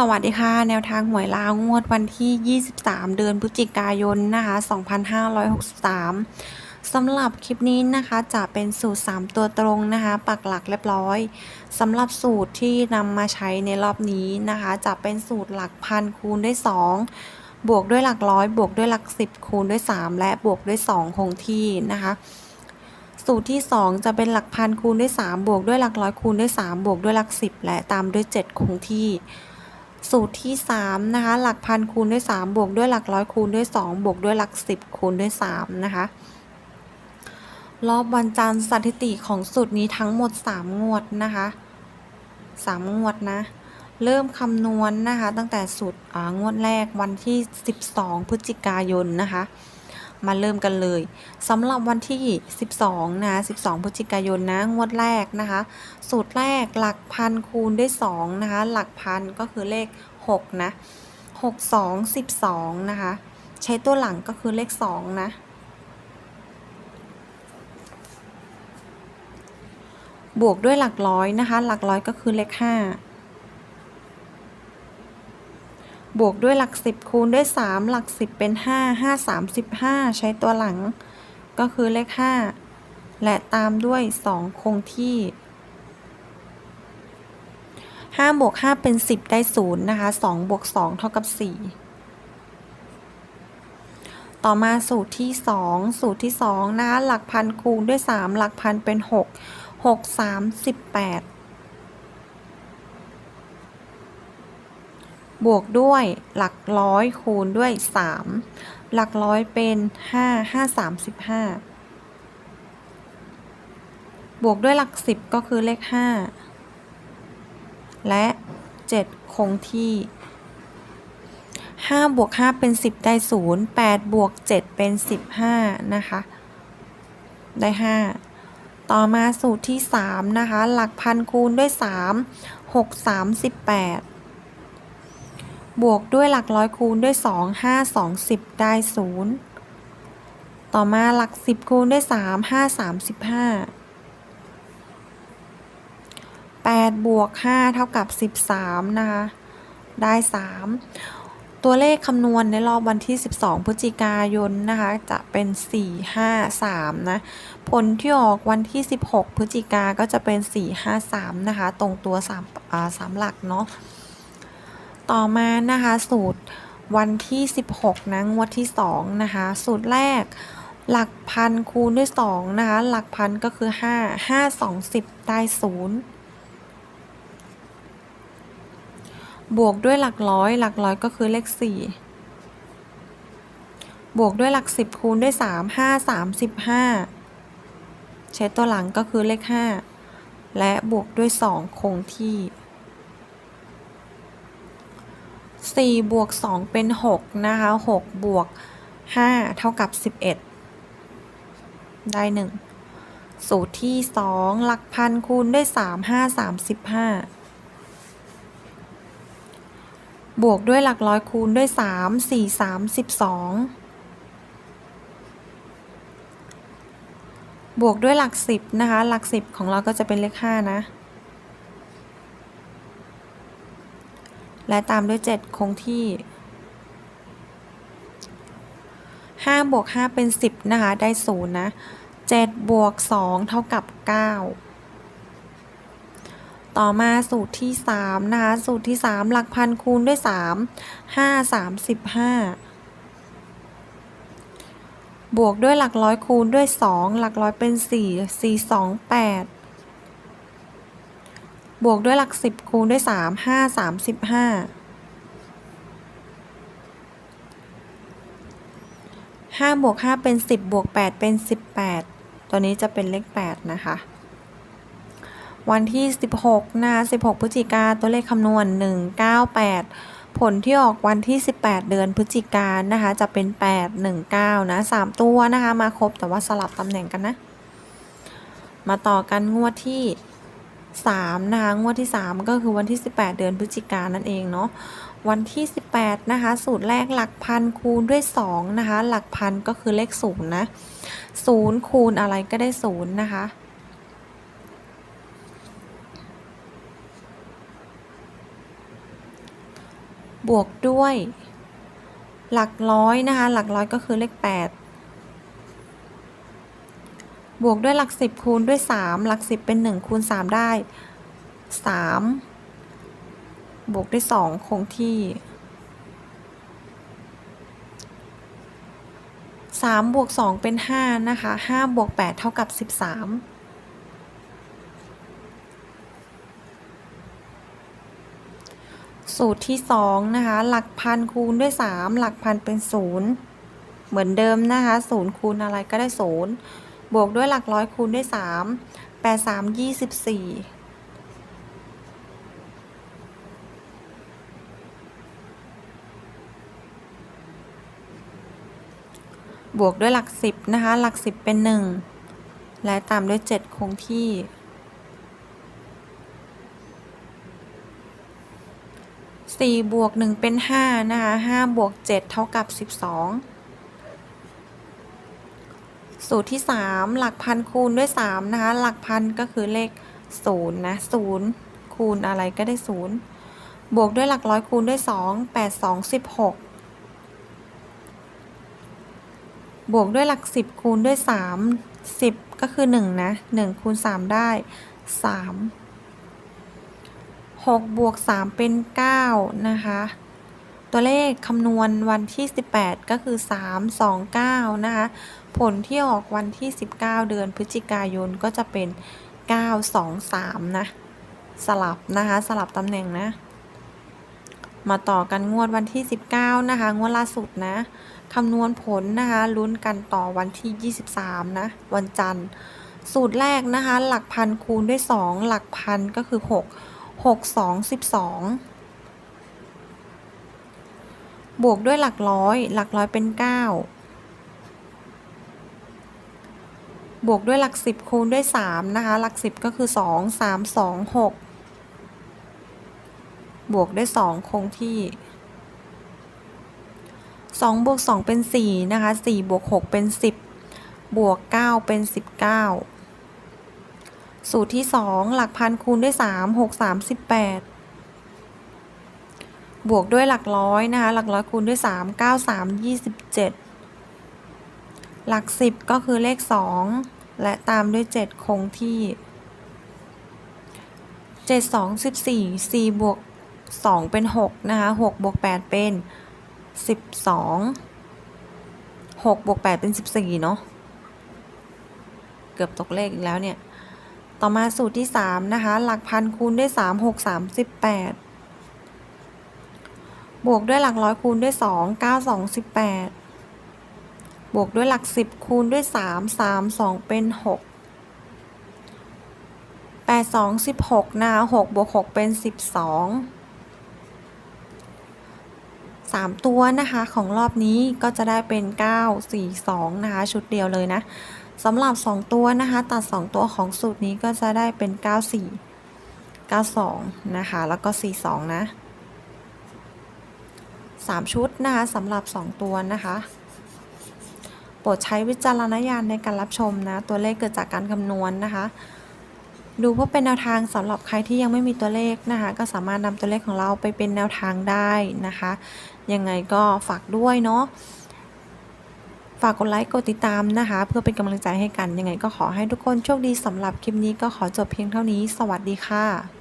สวัสดีค่ะ แนวทางหวยลาวงวดวันที่ 23 เดือนพฤศจิกายนนะคะ 2563 สำหรับคลิปนี้นะคะจะเป็นสูตร 3 ตัวตรงนะคะ ปักหลักเรียบร้อย สำหรับสูตรที่นำมาใช้ในรอบนี้นะคะ จะเป็นสูตรหลักพันคูณด้วย 2 บวกด้วยหลักร้อย บวกด้วยหลัก 10 คูณด้วย 3 และบวกด้วย 2 คงที่นะคะสูตรที่ 2 จะเป็นหลักพันคูณด้วย 3 บวกด้วยหลักร้อยคูณด้วย 3 บวกด้วยหลัก 10 และตามด้วย 7 คงที่ สูตรที่ 3 นะคะ หลักพันคูณด้วย 3 บวกด้วยหลักร้อยคูณด้วย 2 บวกด้วยหลัก 10 คูณด้วย 3 นะคะ รอบวันจันทร์สถิติของสูตรนี้ทั้งหมด 3 งวดนะคะ 3 งวดนะ เริ่มคำนวณนนะคะ ตั้งแต่สูตรงวดแรกวันที่ 12 พฤศจิกายนนะคะ มาเริ่มกันเลยสำหรับวันที่ 12 นะ 12 พฤศจิกายนนะ งวดแรกนะคะ สูตรแรกหลักพันคูณด้วย 2 นะคะ หลักพันก็คือเลข 6 นะ 6 2 12 นะคะ ใช้ตัวหลังก็คือเลข 2 นะบวกด้วยหลักร้อยนะคะ หลักร้อยก็คือเลข5 บวกด้วยหลัก 10 คูณด้วย 3 หลัก 10 เป็น 5 5 35ใช้ตัวหลัง ก็คือเลข 5 และตามด้วย 2 คงที่5บวก5เป็น 10 ได้0นะคะ2บวก2เท่ากับ 4 ต่อมาสูตรที่ 2 สูตรที่2นะคะหลักพันคูณด้วย 3 หลักพันเป็น 6 6 3 18 บวกด้วยหลักร้อยคูณด้วย 3 หลักร้อยเป็น 5 5 35 บวกด้วยหลัก 10 ก็คือเลข 5 และ 7 คงที่ 5 บวก 5 เป็น 10 ได้ 0 8 บวก 7 เป็น 15 นะคะ ได้ 5 ต่อมาสูตรที่ 3 นะคะ หลักพันคูณด้วย 3 6 3 18 บวกด้วยหลักร้อยคูณด้วย 2 5 2 10 ได้ 0 ต่อมาหลัก 10 คูณด้วย 3 5 35 8 บวก 5 เท่ากับ 13 นะคะ ได้ 3 ตัวเลขคำนวณในรอบวันที่ 12 พฤศจิกายนนะคะ จะเป็น 4 5 3 นะ ผลที่ออกวันที่ 16 พฤศจิกาก็จะเป็น 4 5 3 นะคะ ตรงตัว3อ่า3หลักเนาะ ต่อมานะคะสูตรวันที่ 16 นะ งวดที่ 2 นะคะ สูตรแรก หลักพันคูณด้วย 2 นะคะ หลักพันก็คือ 5 5 2 10 ได้ 0 บวกด้วยหลักร้อย หลักร้อยก็คือเลข 4 บวกด้วยหลัก 10 คูณด้วย 3 5 35ใช้ตัวหลังก็คือเลข 5 และบวกด้วย 2 คงที่ 4 บวก 2 เป็น 6 นะคะ 6 บวก 5 เท่ากับ 11 ได้ 1 สูตรที่ 2 หลักพันคูณด้วย 3 5 35 บวกด้วยหลักร้อยคูณด้วย 3 4 32บวกด้วยหลัก 10 นะคะ หลัก 10 ของเราก็จะเป็นเลข 5 นะ และตามด้วย 7 คงที่5บวก5เป็น 10 นะคะ ได้0นะ7บวก2เท่ากับ 9 ต่อมาสูตรที่ 3 นะคะ สูตรที่ 3 หลักพันคูณด้วย 3 5 35บวกด้วยหลักร้อยคูณด้วย 2 หลักร้อยเป็น 4 4 2 8 บวกด้วยหลัก10คูณด้วย3 5 35 5บวก5เป็น10บวก8เป็น18ตัวนี้จะเป็นเลข8นะคะ วันที่ 16นะ16 พฤศจิกาตัวเลขคำนวณ 198 ผลที่ออกวันที่ 18 เดือนพฤศจิกายนนะคะ จะเป็น 819 นะ 3 ตัวนะคะ มาครบแต่ว่าสลับตำแหน่งกันนะ มาต่อกันงวดที่ 3นะคะงวดที่ 3 ก็คือวันที่ 18 เดือนพฤศจิกายนนั่นเองเนาะวันที่ 18 นะคะ สูตรแรกหลักพันคูณด้วย 2 นะคะ หลักพันก็คือเลข0นะ0คูณอะไรก็ได้0นะคะบวกด้วย หลักร้อยนะคะ หลักร้อยก็คือเลข8 บวกด้วยหลัก10คูณด้วย 3 หลัก 10 เป็น 1 คูณ 3 ได้ 3 บวกด้วย 2 คงที่ 3 บวก 2 เป็น 5 นะคะ 5 บวก 8 เท่ากับ 13สูตรที่2นะคะ หลักพันคูณด้วย 3 หลักพันเป็น 0 เหมือนเดิมนะคะ 0 คูณอะไรก็ได้ 0 บวกด้วยหลักร้อยคูณด้วย 3 8 3 24บวกด้วยหลัก 10 นะคะ หลัก 10 เป็น 1 และตามด้วย 7 คงที่ 4 บวก 1 เป็น 5 นะคะ 5 บวก 7 เท่ากับ 12 สูตรที่ 3 หลักพันคูณด้วย 3 นะคะ หลักพันก็คือเลข0นะ0คูณอะไรก็ได้ 0 บวกด้วยหลักร้อยคูณด้วย 2 8 2 16 บวกด้วยหลัก 10 คูณด้วย 3 10 ก็คือ 1 นะ 1 คูณ 3 ได้ 3 6 บวก 3 เป็น 9 นะคะ ตัวเลขคำนวณวันที่ 18 ก็คือ 3 2 9 นะคะ ผลที่ออกวันที่ 19 เดือนพฤศจิกายนก็จะเป็น 9 2 3 นะ สลับนะคะ สลับตำแหน่งนะ มาต่อกันงวดวันที่ 19 นะคะ งวดล่าสุดนะคำนวณผลนะคะลุ้นกันต่อวันที่ 23 นะ วันจันทร์ สูตรแรกนะคะ หลักพันคูณด้วย 2 หลักพันก็คือ 6 6 2 12 บวกด้วยหลักร้อย หลักร้อยเป็น 9 บวกด้วยหลัก 10 คูณด้วย 3 นะคะ หลัก 10 ก็คือ 2 3 2 6 บวกด้วย 2 คงที่ 2 บวก 2 เป็น 4 นะคะ 4 บวก 6 เป็น 10 บวก 9 เป็น 19 สูตรที่ 2 หลักพันคูณด้วย 3 6 3 18 บวกด้วยหลักร้อยนะคะ หลักร้อยคูณด้วย 3 9 3 27 หลัก 10 ก็คือเลข 2 และตามด้วย 7 คงที่ 7 2 14 4บวก 2 เป็น 6 นะคะ 6 บวก 8 เป็น 12 6บวก8เป็น 14 เนาะเกือบตกเลขอีกแล้วเนี่ย ต่อมาสูตรที่ 3 นะคะ หลักพันคูณด้วย 3 6 38 บวกด้วยหลักร้อยคูณด้วย 2 9 2 18 บวกด้วยหลัก 10 คูณด้วย 3 3 2 เป็น 6 8 2 16นะ6บวก 6 เป็น 12 3 ตัวนะคะของรอบนี้ก็จะได้เป็น 9 4 2 นะคะ ชุดเดียวเลยนะสำหรับ 2 ตัวนะคะ ตัด 2 ตัวของสูตรนี้ก็จะได้เป็น 94 92 นะคะ แล้วก็ 42 นะ 3 ชุดนะคะสำหรับ 2 ตัวนะคะโปรดใช้วิจารณญาณในการรับชมนะ ตัวเลขเกิดจากการคำนวณนะคะ ดูเพื่อเป็นแนวทางสำหรับใครที่ยังไม่มีตัวเลขนะคะ ก็สามารถนำตัวเลขของเราไปเป็นแนวทางได้นะคะ ยังไงก็ฝากด้วยเนาะฝากกดไลค์กดติดตามนะคะ เพื่อเป็นกำลังใจให้กันยังไงก็ขอให้ทุกคนโชคดีสำหรับคลิปนี้ก็ขอจบเพียงเท่านี้ สวัสดีค่ะ